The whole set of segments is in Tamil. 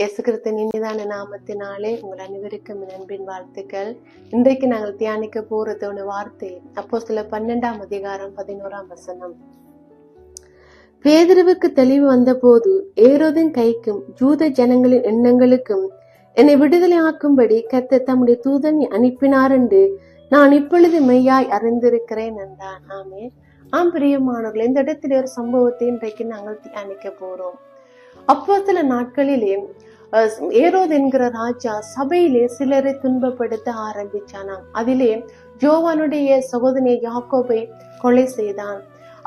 இயேசு இனிதான நாமத்தினாலே உங்கள் அனைவருக்கும் நண்பின் வாழ்த்துக்கள். இன்றைக்கு நாங்கள் தியானிக்க போறதோட வார்த்தை. அப்போ சில பன்னெண்டாம் அதிகாரம் பதினோராம் வசனம். பேதுருவுக்கு தெளிவு வந்தபோது ஏரோதின் கைக்கும் ஜூத ஜனங்களின் எண்ணங்களுக்கும் என்னை விடுதலை ஆக்கும்படி கத்த தம்முடைய தூதனை அனுப்பினார் என்று நான் இப்பொழுது மெய்யாய் அறிந்திருக்கிறேன் என்றான் ஆமே ஆம் பிரியமானவர்கள் இந்த இடத்துல ஒரு சம்பவத்தை இன்றைக்கு நாங்கள் தியானிக்க போறோம். அப்போ சில நாட்களிலே ஏரோது என்கிற ராஜா சபையிலே சிலரை துன்பப்படுத்த ஆரம்பிச்சானாம். அதிலே ஜோவானுடைய சகோதரி யாக்கோபை கொலை செய்தான்.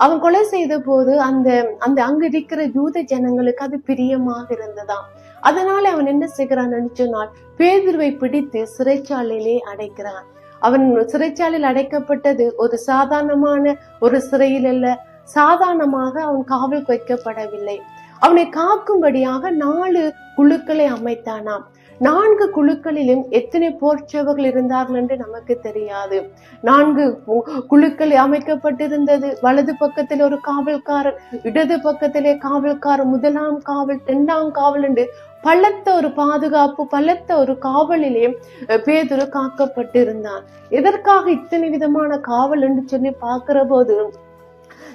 அவன் கொலை செய்த போது அந்த அந்த அங்க இருக்கிற யூத ஜனங்களுக்கு அது பிரியமாக இருந்ததாம். அதனால அவன் என்ன செய்கிறான்னு சொன்னால் பேதுருவை பிடித்து சிறைச்சாலையிலே அடைக்கிறான். அவன் சிறைச்சாலையில் அடைக்கப்பட்டது ஒரு சாதாரணமான ஒரு சிறையில் அல்ல சாதாரணமாக அவன் காவல் வைக்கப்படவில்லை அவனை காக்கும்படியாக நாலு குழுக்களை அமைத்தானாம். நான்கு குழுக்களிலும் எத்தனை போர்ச்சவர்கள் இருந்தார்கள் என்று நமக்கு தெரியாது. நான்கு கு- குழுக்கள் அமைக்கப்பட்டிருந்தது. வலது பக்கத்தில் ஒரு காவல்காரர் இடது பக்கத்திலே காவல்காரர் முதலாம் காவல் இரண்டாம் காவல் என்று பலத்த ஒரு பாதுகாப்பு பலத்த ஒரு காவலிலே அஹ், பேதுரு காக்கப்பட்டிருந்தான். எதற்காக இத்தனை விதமான காவல் என்று சொல்லி பார்க்கிற போது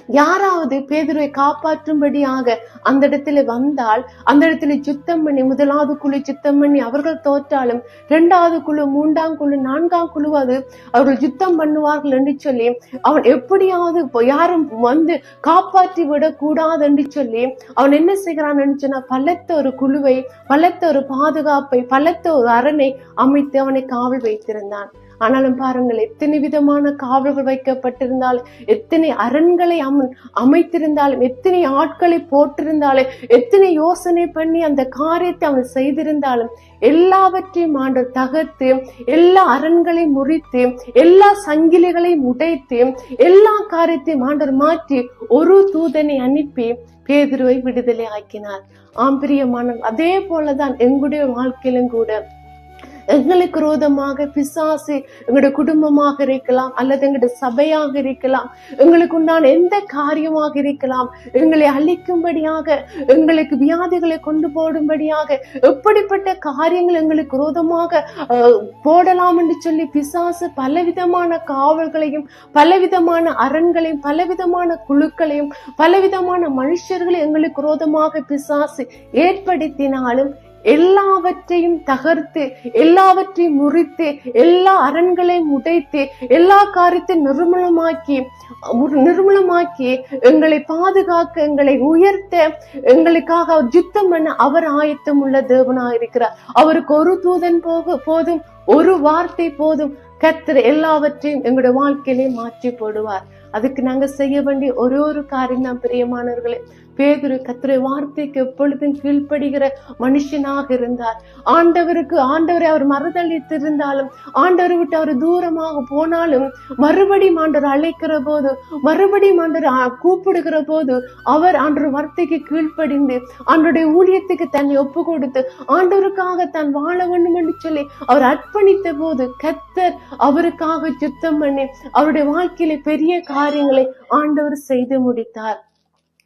யாராவது பேதுருவை காப்பாற்றும்படியாக அந்த இடத்துல வந்தால் அந்த இடத்துல சுத்தம் பண்ணி முதலாவது குழு சுத்தம் பண்ணி அவர்கள் தோற்றாலும் இரண்டாவது குழு மூன்றாம் குழு நான்காம் குழுவாவது அவர்கள் சுத்தம் பண்ணுவார்கள் என்று சொல்லி அவன் எப்படியாவது யாரும் வந்து காப்பாற்றி விடக்கூடாது என்று சொல்லி அவன் என்ன செய்கிறான் என்று சொன்னா பலத்த ஒரு குழுவை பலத்த ஒரு பாதுகாப்பை பலத்த ஒரு அரணை அமைத்து அவனை காவல் வைத்திருந்தான். ஆனாலும் பாருங்கள் எத்தனை விதமான காவல்கள் வைக்கப்பட்டிருந்தாலும் எத்தனை அரண்களை அம அமைத்திருந்தாலும் எத்தனை ஆட்களை போட்டிருந்தாலும் எத்தனை யோசனை பண்ணி அந்த காரியத்தை அவன் செய்திருந்தாலும் எல்லாவற்றையும் ஆண்டு தகர்த்து எல்லா அரண்களையும் முறித்து எல்லா சங்கிலிகளையும் உடைத்து எல்லா காரியத்தையும் ஆண்டவர் மாற்றி ஒரு தூதனை அனுப்பி பேதுருவை விடுதலை ஆக்கினார். ஆம்பிரியமான அதே போலதான் எங்களுடைய வாழ்க்கையிலும் கூட எங்களுக்கு ரோதமாக பிசாசு எங்களோட குடும்பமாக இருக்கலாம் அல்லது எங்களோட சபையாக இருக்கலாம். எங்களுக்கு உண்டான எந்த காரியமாக இருக்கலாம். எங்களை அழிக்கும்படியாக எங்களுக்கு வியாதிகளை கொண்டு போடும்படியாக எப்படிப்பட்ட காரியங்கள் எங்களுக்கு ரோதமாக போடலாம் என்று சொல்லி பிசாசு பலவிதமான காவல்களையும் பலவிதமான அரண்களையும் பலவிதமான குழுக்களையும் பலவிதமான மனுஷர்களை எங்களுக்கு ரோதமாக பிசாசு ஏற்படுத்தினாலும் எல்லாவற்றையும் தகர்த்து எல்லாவற்றையும் முறித்து எல்லா அரண்களையும் உடைத்து எல்லா காரியத்தையும் நிர்மூலமாக்கி நிர்மலமாக்கி நிர்மூலமாக்கி எங்களை பாதுகாக்க எங்களை உயர்த்த எங்களுக்காக யுத்தம் பண்ண அவர் ஆயத்தம் உள்ள தேவனாக இருக்கிறார். அவருக்கு ஒரு தூதன் போக போதும் ஒரு வார்த்தை போதும். கத்தர் எல்லாவற்றையும் எங்களுடைய வாழ்க்கையிலே மாற்றி போடுவார். அதுக்கு நாங்க செய்ய வேண்டிய ஒரே ஒரு காரியம் தான் பிரியமானவர்களே. பேதுரு கர்த்தருடைய வார்த்தைக்கு எப்பொழுதும் கீழ்ப்படுகிற மனுஷனாக இருந்தார். ஆண்டவருக்கு ஆண்டவரை அவர் மறுதளித்திருந்தாலும் ஆண்டவரை விட்டு அவர் தூரமாக போனாலும் மறுபடியும் ஆண்டவர் அழைக்கிற போது மறுபடியும் ஆண்டவர் கூப்பிடுகிற போது அவர் ஆண்டவர் வார்த்தைக்கு கீழ்ப்படிந்து ஆண்டவருடைய ஊழியத்துக்கு தன்னை ஒப்பு கொடுத்து ஆண்டவருக்காக தான் வாழ வேண்டும் என்று சொல்லி அவர் அர்ப்பணித்த போது கத்தர் அவருக்காக சுத்தம் பண்ணி அவருடைய வாழ்க்கையில பெரிய காரியங்களை ஆண்டவர் செய்து முடித்தார்.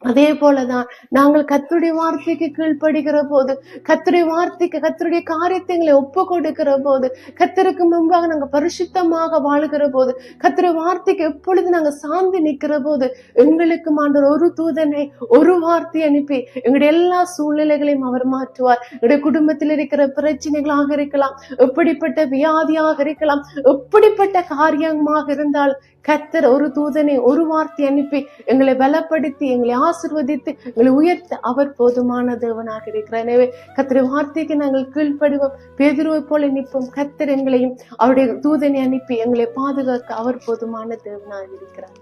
அதே போலதான் நாங்கள் கத்துடைய வார்த்தைக்கு கீழ்ப்படுகிற போது கத்துடைய வார்த்தைக்கு கத்தருடைய காரியத்தைங்களை ஒப்பு கொடுக்கிற போது கத்தருக்கு முன்பாக நாங்க பரிசுத்தமாக வாழுகிற போது கத்துடைய வார்த்தைக்கு எப்பொழுது நாங்க சார்ந்து நிற்கிற போது எங்களுக்கு ஆண்டவர் ஒரு தூதனை ஒரு வார்த்தை அனுப்பி எங்களுடைய எல்லா சூழ்நிலைகளையும் அவர் மாற்றுவார். எங்களுடைய குடும்பத்தில் இருக்கிற பிரச்சனைகளாக இருக்கலாம் எப்படிப்பட்ட வியாதியாக இருக்கலாம் எப்படிப்பட்ட காரியமாக இருந்தாலும் கத்தர் ஒரு தூதனை ஒரு வார்த்தை அனுப்பி எங்களை பலப்படுத்தி எங்களை ஆசிர்வதித்து எங்களை உயர்த்த அவர் போதுமான தேவனாக இருக்கிறார். எனவே கத்தரை வார்த்தைக்கு நாங்கள் கீழ்ப்படுவோம். பேதுருவை போல நிற்போம். கத்திர எங்களையும் அவருடைய தூதனை அனுப்பி எங்களை பாதுகாக்க அவர் போதுமான தேவனாக இருக்கிறார்.